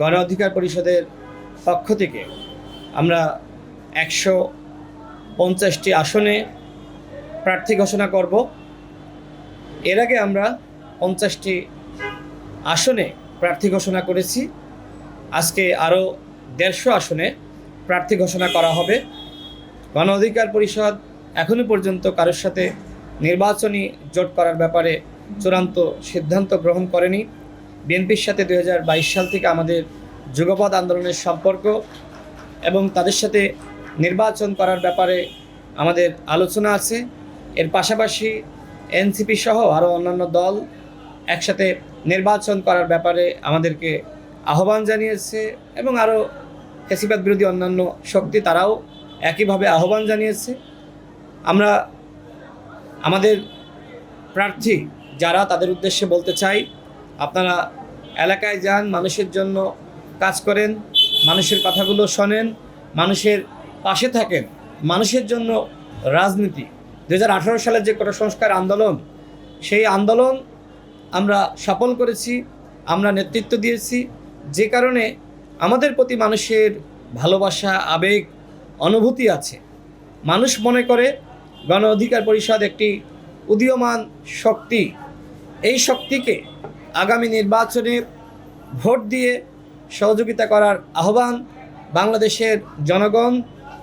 গণ অধিকার পরিষদের পক্ষ থেকে আমরা একশো পঞ্চাশটি আসনে প্রার্থী ঘোষণা করব। এর আগে আমরা পঞ্চাশটি আসনে প্রার্থী ঘোষণা করেছি। আজকে আরও দেড়শো আসনে প্রার্থী ঘোষণা করা হবে। গণ অধিকার পরিষদ এখনও পর্যন্ত কারোর সাথে নির্বাচনী জোট করার ব্যাপারে চূড়ান্ত সিদ্ধান্ত গ্রহণ করেনি। বিএনপির সাথে দু হাজার বাইশ সাল থেকে আমাদের যুগপৎ আন্দোলনের সম্পর্ক এবং তাদের সাথে নির্বাচন করার ব্যাপারে আমাদের আলোচনা আছে। এর পাশাপাশি এনসিপি সহ আরও অন্যান্য দল একসাথে নির্বাচন করার ব্যাপারে আমাদেরকে আহ্বান জানিয়েছে এবং আরও ফেসিবাদ বিরোধী অন্যান্য শক্তি তারাও একইভাবে আহ্বান জানিয়েছে। আমরা আমাদের প্রার্থী যারা তাদের উদ্দেশ্যে বলতে চাই আপনারা এলাকায় যান, মানুষের জন্য কাজ করেন, মানুষের কথাগুলো শোনেন, মানুষের পাশে থাকেন, মানুষের জন্য রাজনীতি। দু হাজার আঠেরো সালের যে কোটা সংস্কার আন্দোলন, সেই আন্দোলন আমরা সফল করেছি, আমরা নেতৃত্ব দিয়েছি। যে কারণে আমাদের প্রতি মানুষের ভালোবাসা, আবেগ, অনুভূতি আছে। মানুষ মনে করে গণ অধিকার পরিষদ একটি উদীয়মান শক্তি। এই শক্তিকে আগামী নির্বাচনে ভোট দিয়ে সহযোগিতা করার আহ্বান বাংলাদেশের জনগণ,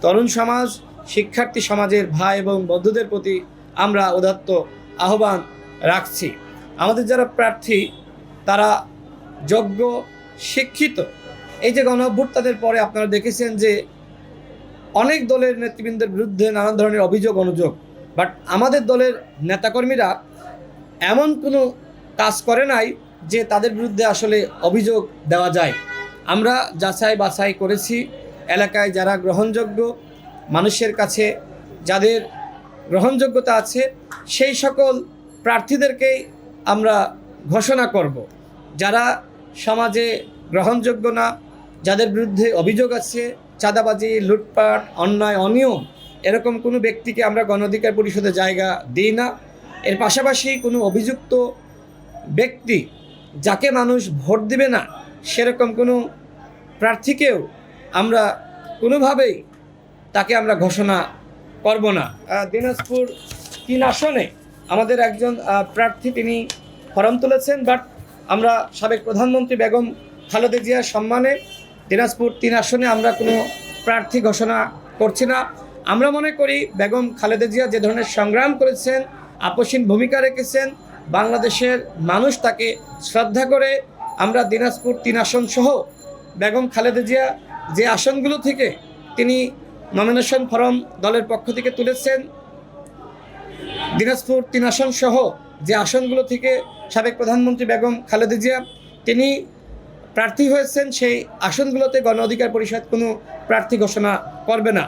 তরুণ সমাজ, শিক্ষার্থী সমাজের ভাই এবং বন্ধুদের প্রতি আমরা উদাত্ত আহ্বান রাখছি। আমাদের যারা প্রার্থী, তারা যোগ্য, শিক্ষিত, এই যে গণঅভ্যুত্থানের পরে আপনারা দেখেছেন যে অনেক দলের নেতৃবৃন্দের বিরুদ্ধে নানান ধরনের অভিযোগ, অনুযোগ। বাট আমাদের দলের নেতাকর্মীরা এমন কোনো কাজ করে নাই যে তাদের বিরুদ্ধে আসলে অভিযোগ দেওয়া যায়। আমরা যাচাই বাছাই করেছি, এলাকায় যারা গ্রহণযোগ্য মানুষের কাছে যাদের গ্রহণযোগ্যতা আছে, সেই সকল প্রার্থীদেরকেই আমরা ঘোষণা করব। যারা সমাজে গ্রহণযোগ্য না, যাদের বিরুদ্ধে অভিযোগ আছে, চাঁদাবাজি, লুটপাট, অন্যায়, অনিয়ম, এরকম কোনো ব্যক্তিকে আমরা গণ অধিকার পরিষদে জায়গা দিই না। এর পাশাপাশি কোনো অভিযুক্ত ব্যক্তি যাকে মানুষ ভোট দিবে না, সেরকম কোনো প্রার্থীকেও আমরা কোনোভাবেই তাকে আমরা ঘোষণা করব না। দিনাজপুর তিন আসনে আমাদের একজন প্রার্থী তিনি ফরম তুলেছেন, বাট আমরা সাবেক প্রধানমন্ত্রী বেগম খালেদা জিয়ার সম্মানে দিনাজপুর তিন আসনে আমরা কোনো প্রার্থী ঘোষণা করছি না। আমরা মনে করি বেগম খালেদা জিয়া যে ধরনের সংগ্রাম করেছেন, আপসীন ভূমিকা রেখেছেন বাংলাদেশের মানুষ তাকে শ্রদ্ধা করে আমরা দিনাজপুর তিন আসন সহ বেগম খালেদা জিয়া যে আসনগুলো থেকে তিনি নমিনেশন ফরম দলের পক্ষ থেকে তুলেছেন, দিনাজপুর তিন আসন সহ যে আসনগুলো থেকে সাবেক প্রধানমন্ত্রী বেগম খালেদা জিয়া তিনি প্রার্থী হয়েছেন, সেই আসনগুলোতে গণ অধিকার পরিষদ কোনো প্রার্থী ঘোষণা করবে না।